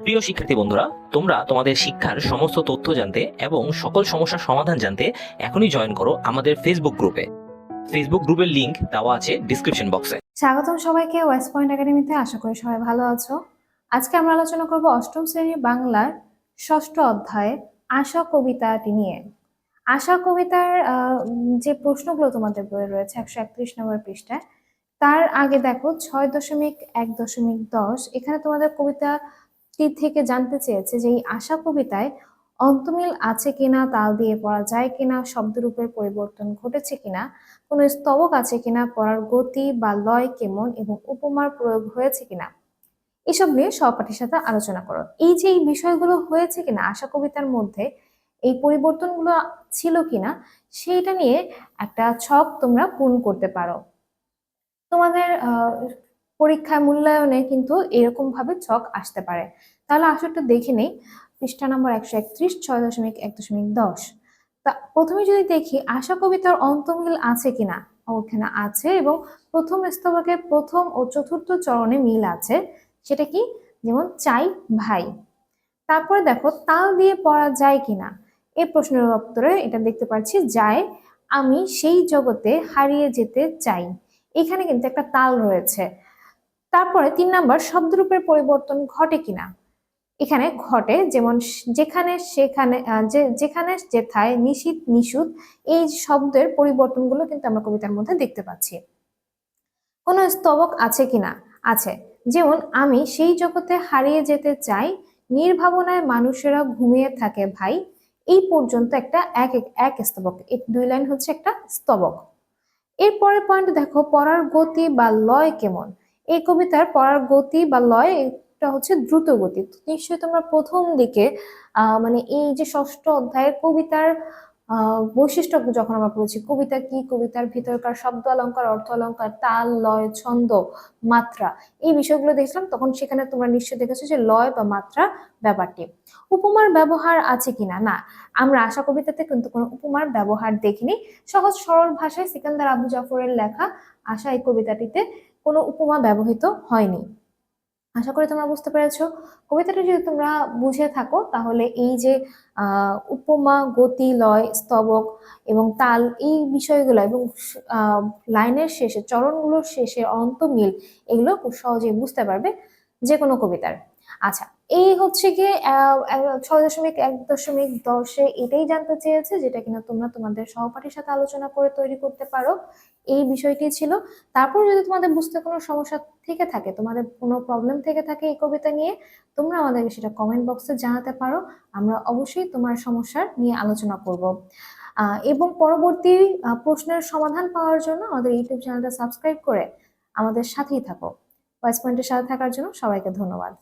প্রিয় শিক্ষার্থী বন্ধুরা, তোমরা তোমাদের শিক্ষার সমস্ত তথ্য জানতে এবং সকল সমস্যার সমাধান জানতে এখনই জয়েন করো আমাদের ফেসবুক গ্রুপে ফেসবুক গ্রুপের লিংক দেওয়া আছে ডিসক্রিপশন বক্সে স্বাগতম সবাইকে ওয়েস্ট পয়েন্ট একাডেমিতে আশা করি সবাই ভালো আছো। আজকে আমরা আলোচনা করব অষ্টম শ্রেণির বাংলার ষষ্ঠ অধ্যায়ে আশা কবিতাটি নিয়ে। আশা কবিতার যে প্রশ্নগুলো তোমাদের বইয়ে রয়েছে একশো একত্রিশ নম্বর পৃষ্ঠায়, তার আগে দেখো ছয় দশমিক এক দশমিক দশ। এখানে তোমাদের কবিতাটি থেকে জানতে চেয়েছে যে এই আশা কবিতায় অন্তমিল আছে কিনা তাল দিয়ে পড়া যায় কিনা শব্দরূপের পরিবর্তন ঘটেছে কিনা কোনো স্তবক আছে কিনা পড়ার গতি বা লয় কেমন এবং উপমার প্রয়োগ হয়েছে কিনা। এসব নিয়ে সহপাঠীর সাথে আলোচনা করো। এই যে এই বিষয়গুলো হয়েছে কিনা আশা কবিতার মধ্যে এই পরিবর্তনগুলো ছিল কিনা সেইটা নিয়ে একটা ছক তোমরা পূরণ করতে পারো। তোমাদের আহ, পরীক্ষায় মূল্যায়নে কিন্তু এরকম ভাবে ছক আসতে পারে। তাহলে আসলে একটু দেখে নেই। পৃষ্ঠা নম্বর একশো একত্রিশ, ছয় দশমিক এক দশমিক দশ। তা প্রথমে যদি দেখি, আশা কবিতার অন্তমিল আছে কিনা? ওখানে আছে এবং প্রথম স্তবকের প্রথম ও চতুর্থ চরণে মিল আছে। সেটা কি? যেমন, চাই ভাই। তারপরে দেখো, তাল দিয়ে পড়া যায় কিনা? এই প্রশ্নের উত্তরে এটা দেখতে পাচ্ছি, যায়, আমি সেই জগতে হারিয়ে যেতে চাই। এখানে কিন্তু একটা তাল রয়েছে। তারপরে তিন নাম্বার, শব্দরূপের পরিবর্তন ঘটে কিনা? এখানে ঘটে যেমন যেখানে সেখানে যেখানে যেথায় নিশীত নিশুত এই শব্দের পরিবর্তনগুলো কিন্তু আমরা কবিতার মধ্যে দেখতে পাচ্ছি। কোনো স্তবক আছে কিনা? আছে। যেমন, আমি সেই জগতে হারিয়ে যেতে চাই, নির্ভাবনায় মানুষেরা ঘুমিয়ে থাকে ভাই, এই পর্যন্ত একটা এক এক স্তবক। দুই লাইন হচ্ছে একটা স্তবক। এরপরের পয়েন্ট দেখো, পড়ার গতি বা লয় কেমন? এই কবিতার পড়ার গতি বা লয় এটা হচ্ছে দ্রুত গতি নিশ্চয়ই তোমরা প্রথম দিকে মানে এই যে ষষ্ঠ অধ্যায়ের কবিতার বৈশিষ্ট্য যখন আমরা পড়েছি, কবিতা কি, কবিতার ভিতরকার শব্দ অলঙ্কার, অর্থ অলঙ্কার, তাল, লয়, ছন্দ, মাত্রা, এই বিষয়গুলো দেখলাম, তখন সেখানে তোমরা নিশ্চয়ই দেখেছ যে লয় বা মাত্রা ব্যাপারটি। উপমার ব্যবহার আছে কিনা? না, আমরা আশা কবিতাতে কিন্তু কোনো উপমার ব্যবহার দেখিনি। সহজ সরল ভাষায় সিকান্দার আবু জাফরের লেখা, আশা এই কবিতাটিতে কোনো উপমা ব্যবহৃত হয়নি। আশা করি তোমরা বুঝতে পেরেছ। কবিতাটা যদি তোমরা বুঝে থাকো, তাহলে এই যে উপমা, গতি, লয়, স্তবক এবং তাল এই বিষয়গুলো এবং লাইনের শেষে, চরণগুলোর শেষে অন্ত মিল এগুলো খুব সহজেই বুঝতে পারবে যে কোনো কবিতার। আচ্ছা এই হচ্ছে গিয়ে ছয় দশমিক এক দশমিক দশে এটাই জানতে চেয়েছে যেটা কিনা তোমরা তোমাদের সহপাঠীর সাথে আলোচনা করে তৈরি করতে পারো। এই বিষয়টি ছিল। তারপর যদি তোমাদের বুঝতে কোনো সমস্যা থেকে থাকে, তোমাদের কোনো প্রবলেম থেকে থাকে এই কবিতা নিয়ে, তোমরা আমাদেরকে সেটা কমেন্ট বক্সে জানাতে পারো। আমরা অবশ্যই তোমার সমস্যার নিয়ে আলোচনা করব। এবং পরবর্তী প্রশ্নের সমাধান পাওয়ার জন্য আমাদের ইউটিউব চ্যানেলটা সাবস্ক্রাইব করে আমাদের সাথেই থাকো। ভয়েস পয়েন্টের সাথে থাকার জন্য সবাইকে ধন্যবাদ।